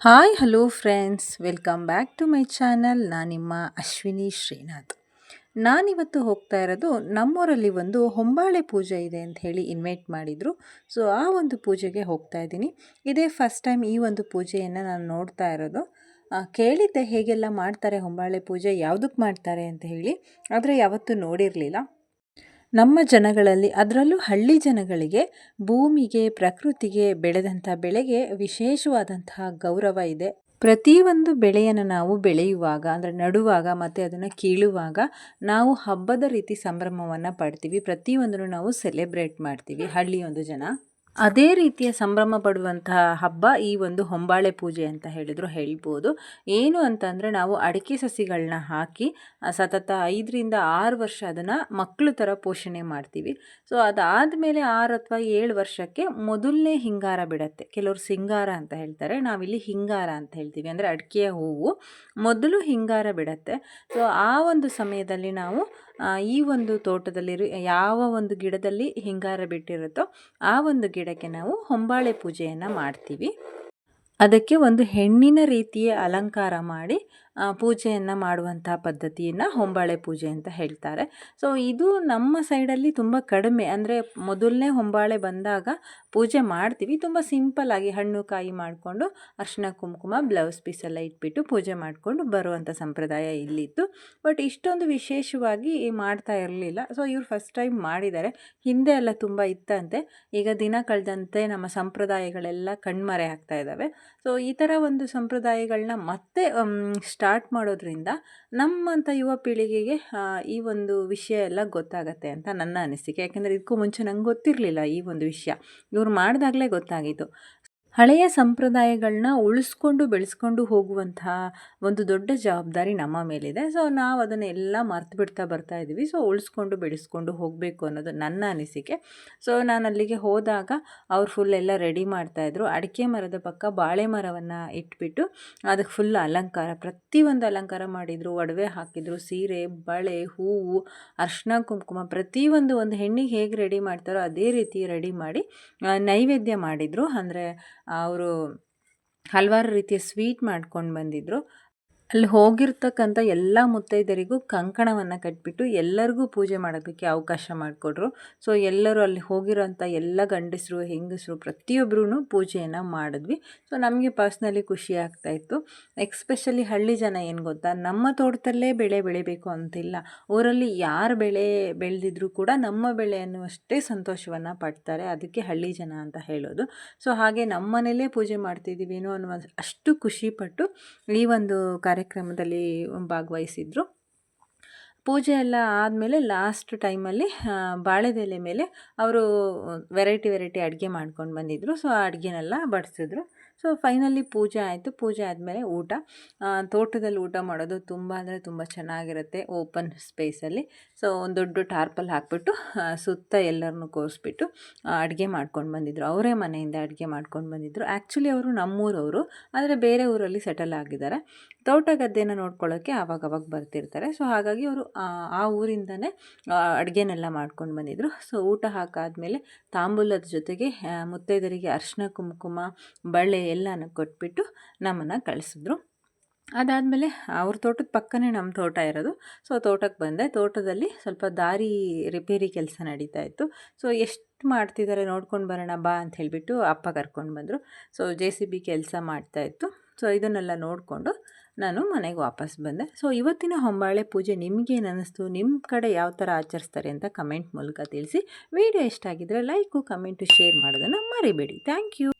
Hi, hello friends. Welcome back to my channel. ನಾನು ನಿಮ್ಮ ಅಶ್ವಿನಿ ಶ್ರೀನಾಥ್. ನಾನಿವತ್ತು ಹೋಗ್ತಾ ಇರೋದು ನಮ್ಮೂರಲ್ಲಿ ಒಂದು ಹೊಂಬಾಳೆ ಪೂಜೆ ಇದೆ ಅಂತ ಹೇಳಿ ಇನ್ವೈಟ್ ಮಾಡಿದರು. ಸೊ ಆ ಒಂದು ಪೂಜೆಗೆ ಹೋಗ್ತಾ ಇದ್ದೀನಿ. ಇದೇ ಫಸ್ಟ್ ಟೈಮ್ ಈ ಒಂದು ಪೂಜೆಯನ್ನು ನಾನು ನೋಡ್ತಾ ಇರೋದು. ಕೇಳಿದ್ದೆ ಹೇಗೆಲ್ಲ ಮಾಡ್ತಾರೆ ಹೊಂಬಾಳೆ ಪೂಜೆ ಯಾವುದಕ್ಕೆ ಮಾಡ್ತಾರೆ ಅಂತ ಹೇಳಿ. ಆದರೆ ಯಾವತ್ತೂ ನೋಡಿರಲಿಲ್ಲ. ನಮ್ಮ ಜನಗಳಲ್ಲಿ, ಅದರಲ್ಲೂ ಹಳ್ಳಿ ಜನಗಳಿಗೆ ಭೂಮಿಗೆ, ಪ್ರಕೃತಿಗೆ ಬೆಳೆದಂಥ ಬೆಳೆಗೆ ವಿಶೇಷವಾದಂತಹ ಗೌರವ ಇದೆ. ಪ್ರತಿಯೊಂದು ಬೆಳೆಯನ್ನು ನಾವು ಬೆಳೆಯುವಾಗ, ಅಂದರೆ ನಡುವಾಗ ಮತ್ತು ಅದನ್ನು ಕೀಳುವಾಗ ನಾವು ಹಬ್ಬದ ರೀತಿ ಸಂಭ್ರಮವನ್ನು ಪಡ್ತೀವಿ. ಪ್ರತಿಯೊಂದನ್ನು ನಾವು ಸೆಲೆಬ್ರೇಟ್ ಮಾಡ್ತೀವಿ ಹಳ್ಳಿಯೊಂದು ಜನ. ಅದೇ ರೀತಿಯ ಸಂಭ್ರಮ ಪಡುವಂತಹ ಹಬ್ಬ ಈ ಒಂದು ಹೊಂಬಾಳೆ ಪೂಜೆ ಅಂತ ಹೇಳಿದ್ರು ಹೇಳ್ಬೋದು. ಏನು ಅಂತಂದರೆ ನಾವು ಅಡಿಕೆ ಸಸಿಗಳನ್ನ ಹಾಕಿ ಸತತ ಐದರಿಂದ ಆರು ವರ್ಷ ಅದನ್ನು ಮಕ್ಕಳು ಥರ ಪೋಷಣೆ ಮಾಡ್ತೀವಿ. ಸೊ, ಅದಾದಮೇಲೆ ಆರು ಅಥವಾ ಏಳು ವರ್ಷಕ್ಕೆ ಮೊದಲನೇ ಹಿಂಗಾರ ಬಿಡತ್ತೆ. ಕೆಲವರು ಸಿಂಗಾರ ಅಂತ ಹೇಳ್ತಾರೆ. ನಾವಿಲ್ಲಿ ಹಿಂಗಾರ ಅಂತ ಹೇಳ್ತೀವಿ. ಅಂದರೆ ಅಡಿಕೆಯ ಹೂವು ಮೊದಲು ಹಿಂಗಾರ ಬಿಡತ್ತೆ. ಸೊ, ಆ ಒಂದು ಸಮಯದಲ್ಲಿ ನಾವು ಈ ಒಂದು ತೋಟದಲ್ಲಿ ಯಾವ ಒಂದು ಗಿಡದಲ್ಲಿ ಹಿಂಗಾರ ಬಿಟ್ಟಿರುತ್ತೋ ಆ ಒಂದು ಗಿಡಕ್ಕೆ ನಾವು ಹೊಂಬಾಳೆ ಪೂಜೆಯನ್ನು ಮಾಡ್ತೀವಿ. ಅದಕ್ಕೆ ಒಂದು ಹೆಣ್ಣಿನ ರೀತಿಯ ಅಲಂಕಾರ ಮಾಡಿ ಪೂಜೆಯನ್ನು ಮಾಡುವಂಥ ಪದ್ಧತಿಯನ್ನು ಹೊಂಬಾಳೆ ಪೂಜೆ ಅಂತ ಹೇಳ್ತಾರೆ. ಸೊ ಇದು ನಮ್ಮ ಸೈಡಲ್ಲಿ ತುಂಬ ಕಡಿಮೆ. ಅಂದರೆ ಮೊದಲನೇ ಹೊಂಬಾಳೆ ಬಂದಾಗ ಪೂಜೆ ಮಾಡ್ತೀವಿ. ತುಂಬ ಆಗಿ ಹಣ್ಣು, ಕಾಯಿ ಮಾಡಿಕೊಂಡು ಅರ್ಶಿನ ಕುಂಕುಮ ಬ್ಲೌಸ್ ಪೀಸೆಲ್ಲ ಇಟ್ಬಿಟ್ಟು ಪೂಜೆ ಮಾಡಿಕೊಂಡು ಬರುವಂಥ ಸಂಪ್ರದಾಯ ಇಲ್ಲಿತ್ತು. ಬಟ್ ಇಷ್ಟೊಂದು ವಿಶೇಷವಾಗಿ ಮಾಡ್ತಾ ಇರಲಿಲ್ಲ. ಸೊ ಇವರು ಫಸ್ಟ್ ಟೈಮ್ ಮಾಡಿದ್ದಾರೆ. ಹಿಂದೆ ಎಲ್ಲ ತುಂಬ ಇತ್ತಂತೆ. ಈಗ ದಿನ ಕಳೆದಂತೆ ನಮ್ಮ ಸಂಪ್ರದಾಯಗಳೆಲ್ಲ ಕಣ್ಮರೆ ಆಗ್ತಾ ಇದ್ದಾವೆ ಸೊ ಈ ಥರ ಒಂದು ಸಂಪ್ರದಾಯಗಳನ್ನ ಮತ್ತೆ ಮಾಡೋದ್ರಿಂದ ನಮ್ಮಂಥ ಯುವ ಪೀಳಿಗೆಗೆ ಈ ಒಂದು ವಿಷಯ ಎಲ್ಲ ಗೊತ್ತಾಗತ್ತೆ ಅಂತ ನನ್ನ ಅನಿಸಿಕೆ. ಯಾಕೆಂದರೆ ಇದಕ್ಕೂ ಮುಂಚೆ ನಂಗೆ ಗೊತ್ತಿರಲಿಲ್ಲ ಈ ಒಂದು ವಿಷಯ. ಇವ್ರು ಮಾಡಿದಾಗಲೇ ಗೊತ್ತಾಗಿತ್ತು ಹಳೆಯ ಸಂಪ್ರದಾಯಗಳನ್ನ ಉಳಿಸ್ಕೊಂಡು ಬೆಳೆಸ್ಕೊಂಡು ಹೋಗುವಂತಹ ಒಂದು ದೊಡ್ಡ ಜವಾಬ್ದಾರಿ ನಮ್ಮ ಮೇಲಿದೆ. ಸೊ, ನಾವು ಅದನ್ನೆಲ್ಲ ಮರ್ತು ಬಿಡ್ತಾ ಬರ್ತಾ ಇದ್ದೀವಿ. ಸೊ, ಉಳಿಸ್ಕೊಂಡು ಬೆಳೆಸ್ಕೊಂಡು ಹೋಗಬೇಕು ಅನ್ನೋದು ನನ್ನ ಅನಿಸಿಕೆ. ಸೊ, ನಾನು ಅಲ್ಲಿಗೆ ಹೋದಾಗ ಅವ್ರು ಫುಲ್ ಎಲ್ಲ ರೆಡಿ ಮಾಡ್ತಾಯಿದ್ರು ಅಡಿಕೆ ಮರದ ಪಕ್ಕ ಬಾಳೆ ಮರವನ್ನು ಇಟ್ಬಿಟ್ಟು ಅದಕ್ಕೆ ಫುಲ್ ಅಲಂಕಾರ, ಪ್ರತಿಯೊಂದು ಅಲಂಕಾರ ಮಾಡಿದರು. ಒಡವೆ ಹಾಕಿದರು, ಸೀರೆ, ಬಳೆ, ಹೂವು, ಅರ್ಶಿನ, ಕುಂಕುಮ ಪ್ರತಿಯೊಂದು ಒಂದು ಹೆಣ್ಣಿಗೆ ಹೇಗೆ ರೆಡಿ ಮಾಡ್ತಾರೋ ಅದೇ ರೀತಿ ರೆಡಿ ಮಾಡಿ ನೈವೇದ್ಯ ಮಾಡಿದರು. ಅಂದರೆ ಅವರು ಹಲವಾರು ರೀತಿಯ ಸ್ವೀಟ್ ಮಾಡ್ಕೊಂಡು ಬಂದಿದ್ದರು ಅಲ್ಲಿ ಹೋಗಿರ್ತಕ್ಕಂಥ ಎಲ್ಲ ಮುತ್ತೈದರಿಗೂ ಕಂಕಣವನ್ನು ಕಟ್ಬಿಟ್ಟು ಎಲ್ಲರಿಗೂ ಪೂಜೆ ಮಾಡೋದಕ್ಕೆ ಅವಕಾಶ ಮಾಡಿಕೊಟ್ರು. ಸೊ ಎಲ್ಲರೂ ಅಲ್ಲಿ ಹೋಗಿರೋಂಥ ಎಲ್ಲ ಗಂಡಸರು, ಹೆಂಗಸರು ಪ್ರತಿಯೊಬ್ಬರೂ ಪೂಜೆಯನ್ನು ಮಾಡಿದ್ವಿ. ಸೊ ನಮಗೆ ಪರ್ಸ್ನಲಿ ಖುಷಿ ಆಗ್ತಾಯಿತ್ತು ಎಕ್ಸ್ಪೆಷಲಿ ಹಳ್ಳಿ ಜನ ಏನು ಗೊತ್ತಾ, ನಮ್ಮ ತೋಟದಲ್ಲೇ ಬೆಳೆ ಬೆಳಿಬೇಕು ಅಂತಿಲ್ಲ. ಊರಲ್ಲಿ ಯಾರು ಬೆಳೆ ಬೆಳೆದಿದ್ರು ಕೂಡ ನಮ್ಮ ಬೆಳೆ ಅನ್ನುವಷ್ಟೇ ಸಂತೋಷವನ್ನು ಪಡ್ತಾರೆ. ಅದಕ್ಕೆ ಹಳ್ಳಿ ಜನ ಅಂತ ಹೇಳೋದು. ಸೊ ಹಾಗೆ ನಮ್ಮ ಮನೇಲೇ ಪೂಜೆ ಮಾಡ್ತಿದ್ದೀವೇನೋ ಅನ್ನುವ ಅಷ್ಟು ಖುಷಿಪಟ್ಟು ಈ ಒಂದು ಕಾರ್ಯ ಕಾರ್ಯಕ್ರಮದಲ್ಲಿ ಭಾಗವಹಿಸಿದ್ರು. ಪೂಜೆ ಎಲ್ಲ ಆದಮೇಲೆ ಲಾಸ್ಟ್ ಟೈಮಲ್ಲಿ ಬಾಳೆದೆಲೆ ಮೇಲೆ ಅವರು ವೆರೈಟಿ ವೆರೈಟಿ ಅಡುಗೆ ಮಾಡ್ಕೊಂಡು ಬಂದಿದ್ದರು ಸೊ ಆ ಅಡುಗೆನೆಲ್ಲ ಬಡಿಸಿದ್ರು. ಸೊ ಫೈನಲಿ ಪೂಜೆ ಆಯಿತು. ಪೂಜೆ ಆದಮೇಲೆ ಊಟ. ತೋಟದಲ್ಲಿ ಊಟ ಮಾಡೋದು ತುಂಬ ಅಂದರೆ ತುಂಬ ಚೆನ್ನಾಗಿರುತ್ತೆ ಓಪನ್ ಸ್ಪೇಸಲ್ಲಿ ಸೊ ಒಂದು ದೊಡ್ಡ ಟಾರ್ಪಲ್ ಹಾಕ್ಬಿಟ್ಟು ಸುತ್ತ ಎಲ್ಲರನ್ನೂ ಕೋರಿಸ್ಬಿಟ್ಟು ಅಡುಗೆ ಮಾಡ್ಕೊಂಡು ಬಂದಿದ್ದರು ಅವರೇ ಮನೆಯಿಂದ ಅಡುಗೆ ಮಾಡ್ಕೊಂಡು ಬಂದಿದ್ದರು ಆ್ಯಕ್ಚುಲಿ ಅವರು ನಮ್ಮೂರವರು, ಆದರೆ ಬೇರೆ ಊರಲ್ಲಿ ಸೆಟಲ್ ಆಗಿದ್ದಾರೆ. ತೋಟ ಗದ್ದೆನ ನೋಡ್ಕೊಳ್ಳೋಕ್ಕೆ ಆವಾಗವಾಗ ಬರ್ತಿರ್ತಾರೆ. ಸೊ ಹಾಗಾಗಿ ಅವರು ಆ ಊರಿಂದನೇ ಅಡುಗೆನೆಲ್ಲ ಮಾಡ್ಕೊಂಡು ಬಂದಿದ್ದರು ಸೊ, ಊಟ ಹಾಕಾದಮೇಲೆ ತಾಂಬೂಲದ ಜೊತೆಗೆ ಮುತ್ತೈದರಿಗೆ ಅರ್ಶಿನ ಕುಂಕುಮ ಬಳೆ ಎಲ್ಲನೂ ಕೊಟ್ಬಿಟ್ಟು ನಮ್ಮನ್ನು ಕಳಿಸಿದ್ರು. ಅದಾದಮೇಲೆ ಅವ್ರ ತೋಟದ ಪಕ್ಕನೇ ನಮ್ಮ ತೋಟ ಇರೋದು. ಸೊ ತೋಟಕ್ಕೆ ಬಂದೆ. ತೋಟದಲ್ಲಿ ಸ್ವಲ್ಪ ದಾರಿ ರಿಪೇರಿ ಕೆಲಸ ನಡೀತಾ ಇತ್ತು. ಸೊ, ಎಷ್ಟು ಮಾಡ್ತಿದ್ದಾರೆ ನೋಡ್ಕೊಂಡು ಬರೋಣ ಬಾ ಅಂತ ಹೇಳಿಬಿಟ್ಟು ಅಪ್ಪ ಕರ್ಕೊಂಡು ಬಂದರು. ಸೊ, ಜೆ ಸಿ ಬಿ ಕೆಲಸ ಮಾಡ್ತಾಯಿತ್ತು ಸೊ, ಇದನ್ನೆಲ್ಲ ನೋಡಿಕೊಂಡು ನಾನು ಮನೆಗೆ ವಾಪಸ್ ಬಂದೆ. ಸೊ, ಇವತ್ತಿನ ಹೊಂಬಾಳೆ ಪೂಜೆ ನಿಮಗೇನು ಅನ್ನಿಸ್ತು ನಿಮ್ಮ ಕಡೆ ಯಾವ ಥರ ಆಚರಿಸ್ತಾರೆ ಅಂತ ಕಮೆಂಟ್ ಮೂಲಕ ತಿಳಿಸಿ. ವಿಡಿಯೋ ಇಷ್ಟ ಆಗಿದ್ದರೆ ಲೈಕು, ಕಮೆಂಟು, ಶೇರ್ ಮಾಡೋದನ್ನು ಮರಿಬೇಡಿ. Thank you.